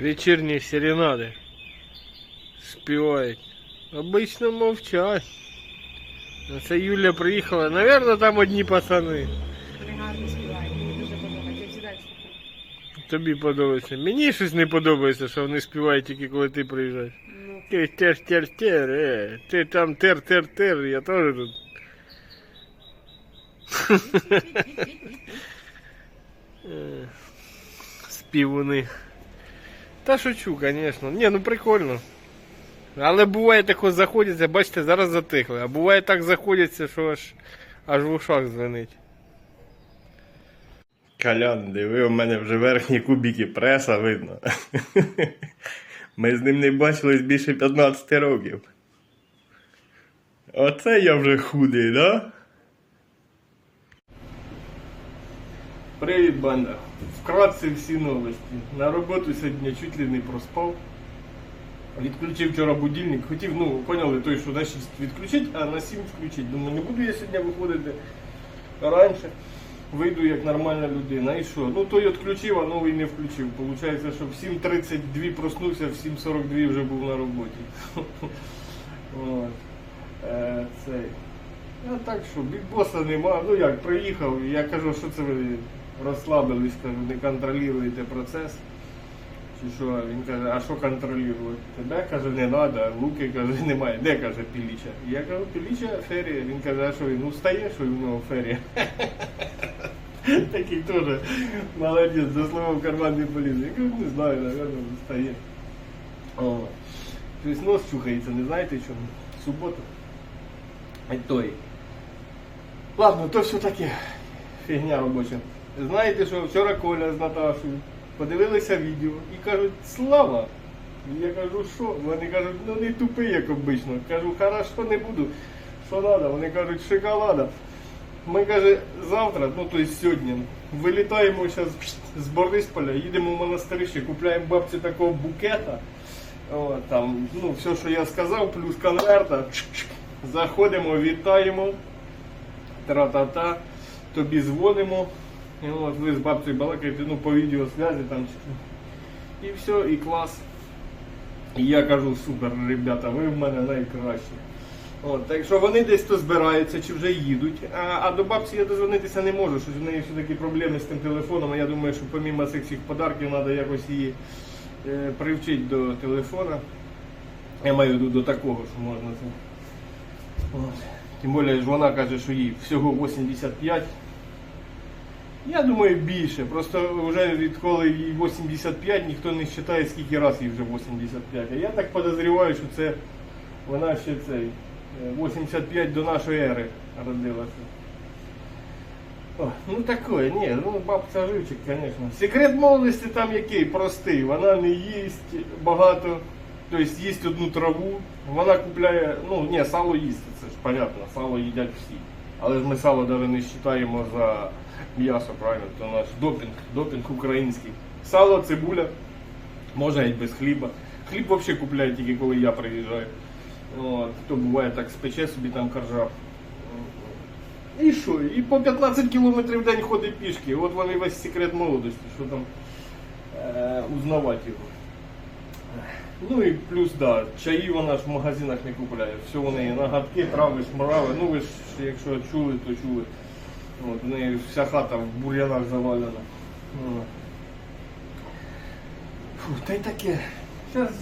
Вечірні серенади. Співають. Обично мовчать. А Це Юля приїхала. Наверно, там одні пацани. Вони гарно співають, мені дуже подобається. Я завжди слухаю. Тобі подобається. Мені щось не подобається, що вони співають тільки коли ти приїжджаєш. Ну, Ти тер тер тер, е. Ти там тер тер тер, я теж тут. Е, Співуни. Та шучу, звісно. Ні, ну прикольно. Але буває тако заходяться, бачите, зараз затихли. А буває так заходяться, що аж, аж в ушах дзвенить. Колян, диви, у мене вже верхні кубики преса видно. Ми з ним не бачились більше 15 років. Оце я вже худий, да? Привіт, банда. Вкратце всі новості. На роботу сьогодні чуть ли не проспав. Відключив вчора будильник. Хотів, ну, поняли, той, що на 6 відключить, а на 7 включить. Думаю, не буду я сьогодні виходити раніше. Вийду як нормальна людина. І що? Ну той відключив, а новий не включив. Получається, що в 7.32 проснувся, в 7.42 вже був на роботі. От. Е, Цей. А так що, бігбоса нема. Ну як, приїхав, я кажу, що це ви розслабились, не контролюєте процес. Чи що? Він каже, а що контролювати? Тебе каже, не треба, луки каже, немає. Де каже піліча? Я кажу, піліча ферія. Він каже, а що він устає, що в нього ферія. Такий теж молодець, за слово в карман не поліз. Я кажу, не знаю, напевно, устає. О. Тобто нос чухається, не знаєте чому? Субота. Той. Ладно, то все таке. Фігня робоча. Знаєте, що вчора Коля з Наташею подивилися відео і кажуть, слава! Я кажу, що? Вони кажуть, ну не тупий, як обично. Кажу, хорошо не буду. Що треба? Вони кажуть, шоколада. Ми каже, завтра, ну тобто сьогодні, вилітаємо зараз з Борисполя, їдемо в монастирище, купляємо бабці такого букета. О, там, ну, все, що я сказав, плюс конверта. Заходимо, вітаємо. Тра-та-та. Тобі дзвонимо. І от ви з бабцею балакаєте, ну, по відеосвязі там. І все, і клас. І я кажу, супер, ребята, ви в мене найкращі. От, так що вони десь то збираються чи вже їдуть. А, а до бабці я дозвонитися не можу, щось в неї все-таки проблеми з тим телефоном. Я думаю, що помімо цих всіх подарків треба якось її е, привчити до телефона. Я маю виду до такого, що можна це. Тим більше ж вона каже, що їй всього 85. Я думаю більше. Просто вже відколи їй 85, ніхто не вважає, скільки разів їй вже 85. А я так подозріваю, що це вона ще цей е, 85 до нашої ери родилася. О, ну такое, ні, ну бабця живчик, звісно. Секрет молодості там який простий. Вона не їсть багато, тобто їсть одну траву. Вона купляє, ну ні, сало їсти, це ж понятно, сало їдять всі. Але ж ми сало навіть не вважаємо за м'ясо, правильно, це наш допінг, допінг український. Сало, цибуля, можна і без хліба. Хліб взагалі купляє тільки коли я приїжджаю. От, хто буває так спече собі там коржа. І що? І по 15 кілометрів в день ходить пішки. От вони весь секрет молодості, що там е, узнавати його. Ну і плюс, да, чаї вона ж в магазинах не купляє. Все у неї нагадки, трави, шмарави. Ну ви ж, якщо чули, то чули. От, у неї вся хата в бур'янах завалена. Фу, та й таке. Зараз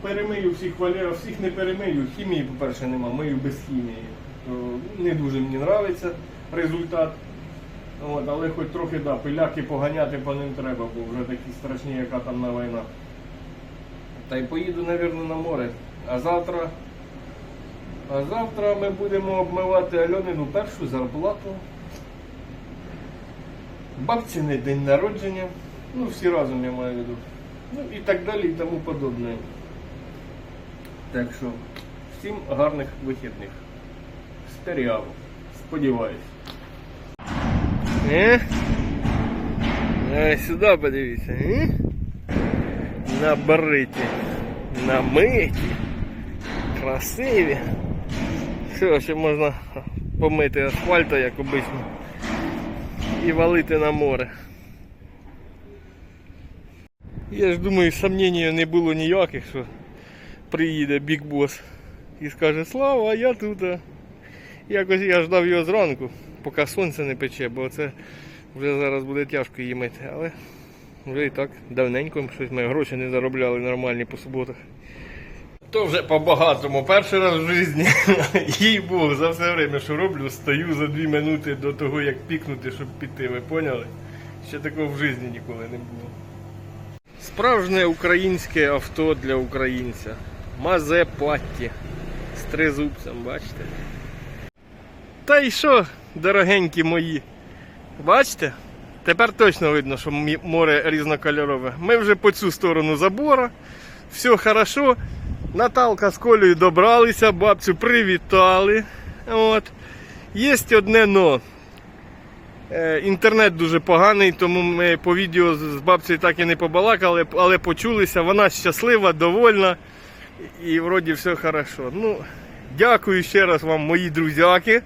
перемию всіх валерів, всіх не перемию. Хімії, по-перше, нема, мию без хімії. То не дуже мені подобається результат. От, але хоч трохи да, пиляки поганяти по ним треба, бо вже такі страшні, яка там на війна. Та й поїду, мабуть, на море. А завтра. А завтра ми будемо обмивати Альонину першу зарплату. Бабціний день народження. Ну, всі разом я маю в виду. Ну і так далі і тому подобне. Так що, всім гарних вихідних. Стеріаву. Сподіваюсь. Е? Е, сюди подивіться. Е? На бариті. На. Красиві. Все, ще можна помити асфальту, як обично. І валити на море. Я ж думаю, сомнень не було ніяких, що приїде Бік Бос і скаже Слава, а я тут. Якось я ждав його зранку, поки сонце не пече, бо це вже зараз буде тяжко її мити. Але вже і так давненько щось ми гроші не заробляли нормальні по суботах. То вже по-багатому. Перший раз в житті, їй Бог, за все время, що роблю, стою за дві минути до того, як пікнути, щоб піти. Ви поняли? Ще такого в житті ніколи не було. Справжнє українське авто для українця. Мазе Патті. З тризубцем, бачите? Та й що, дорогенькі мої? Бачите? Тепер точно видно, що море різнокольорове. Ми вже по цю сторону забора. Все хорошо. Наталка з Колею добралися, бабцю привітали. От. Є одне но. Е, Інтернет дуже поганий, тому ми по відео з бабцею так і не побалакали, але почулися. Вона щаслива, довольна і вроді все хорошо. Ну, дякую ще раз вам, мої друзяки,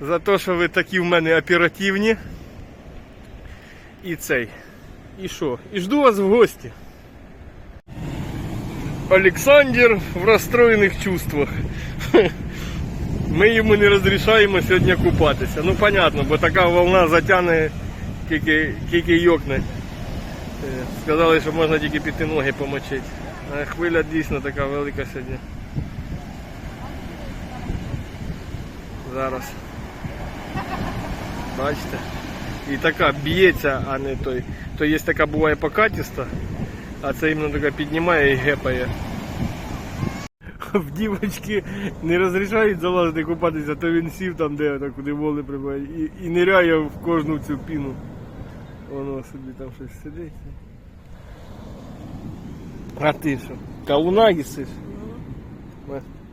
за те, що ви такі в мене оперативні. І цей. І що? І жду вас в гості. Олександр в розстроєних чувствах. Ми йому не розрішаємо сьогодні купатися. Ну, понятно, бо така волна затягне, тільки, тільки йокне. Е, Сказали, що можна тільки піти ноги помочити. А хвиля дійсно така велика сьогодні. Зараз. Бачите? І така б'ється, а не той. То є така буває покатіста, а це іменно така піднімає і гепає. В дівочки не розрішають залазити купатися, то він сів там, де так, куди воли прибуває, і, і ниряє в кожну цю піну. Воно собі там щось сидить. А ти що? Кауна їсиш? Ма. Лю,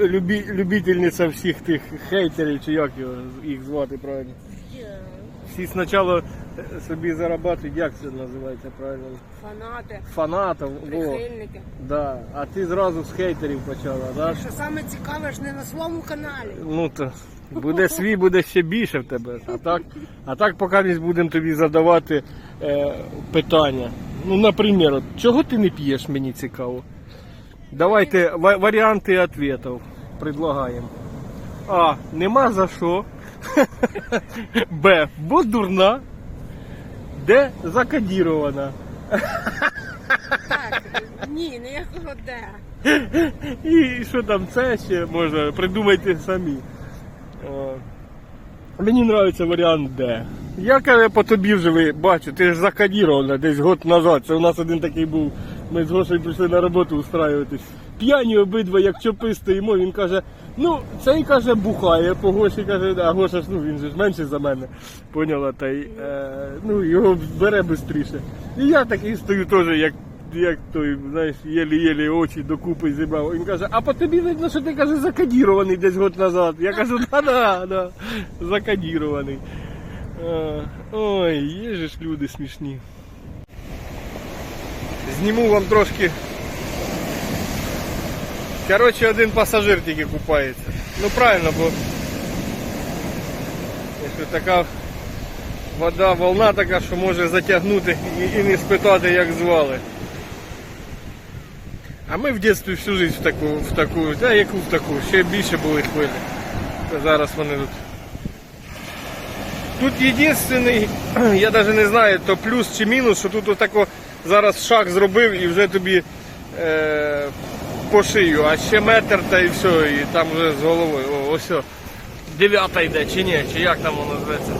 любі, любительниця всіх тих хейтерів, чи як його, їх звати правильно. Всі спочатку е, собі зарабатують, як це називається правильно? Фанати, Фанатів. Во. прихильники. Да. А ти зразу з хейтерів почала, да? Що саме цікаве ж не на своєму каналі. Ну то буде свій, буде ще більше в тебе. А так, а так поки ми будемо тобі задавати е, питання. Ну, наприклад, чого ти не п'єш, мені цікаво. Давайте ва- варіанти відповідей предлагаємо. А. Нема за що. Б. Бо дурна. Д. Закодірована. Так, ні, ніякого де. І що там це ще можна, придумайте самі. О. Мені подобається варіант Д. Я каже, по тобі вже ви бачу, ти ж закодірована десь год назад. Це у нас один такий був. Ми з Гошею прийшли на роботу устраюватись. П'яні обидва, як чопи стоїмо, він каже, ну, цей каже, бухає, по Гоші каже, а Гоша ж ну він же ж менший за мене. Поняла, та й е, ну, його бере швидше. І я такий стою теж, як як той, знаєш, єлі-єлі очі докупи зібрав. Він каже, а по тобі видно, що ти каже, закодірований десь год назад. Я кажу, да-да, да, закодірований. А, ой, є ж люди смішні. Зніму вам трошки. Коротше, один пасажир тільки купається. Ну правильно, бо якщо така вода, волна така, що може затягнути і, не спитати, як звали. А ми в дитинстві всю життя в таку, в таку, та яку в таку, ще більше були хвилі. Зараз вони тут. Тут єдиний, я навіть не знаю, то плюс чи мінус, що тут отако зараз шаг зробив і вже тобі е, по шию, а ще метр та і все, і там вже з головою. О, ось. о. Дев'ята йде, чи ні, чи як там воно зветься.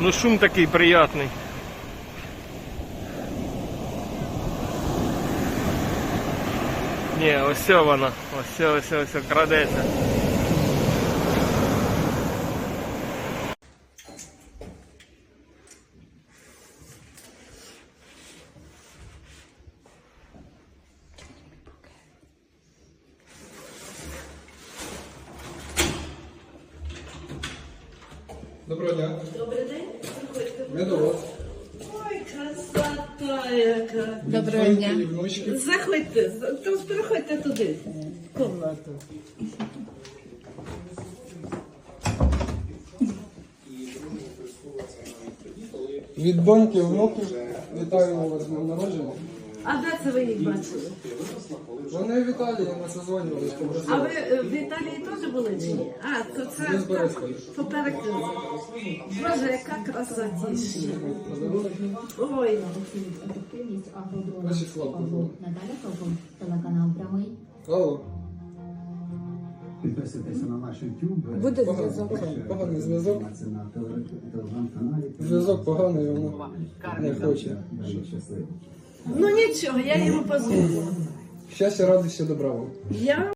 Ну шум такий приятний. Ні, ось вона, ось ось ось це, крадеться. Доброго дня. Добрий день, приходьте. Ми до вас. Ой, красота яка. Доброго Доньки дня. і внучки. Заходьте, то переходьте туди, в кімнату. Від доньки, внуків. Вітаємо вас з днем народження. А де це ви їх бачили? Вони в Італії, ми созвонювалися по А ви е, в Італії теж були чи ні? А, то це Ми з Борисполя. поперек. Боже, яка красотіша. Подарунок. Ой, агродрону. Наші слабкі були. Наталя телеканал Прямий. Алло. Підписуйтеся на наш YouTube. Буде Поганий, зв'язок. поганий, поганий зв'язок. Це на теле- телеграм-каналі. Зв'язок поганий, воно не хоче. Дуже щасливо. Ну нічого, я йому позвоню. Щастя, радості, добра вам. Я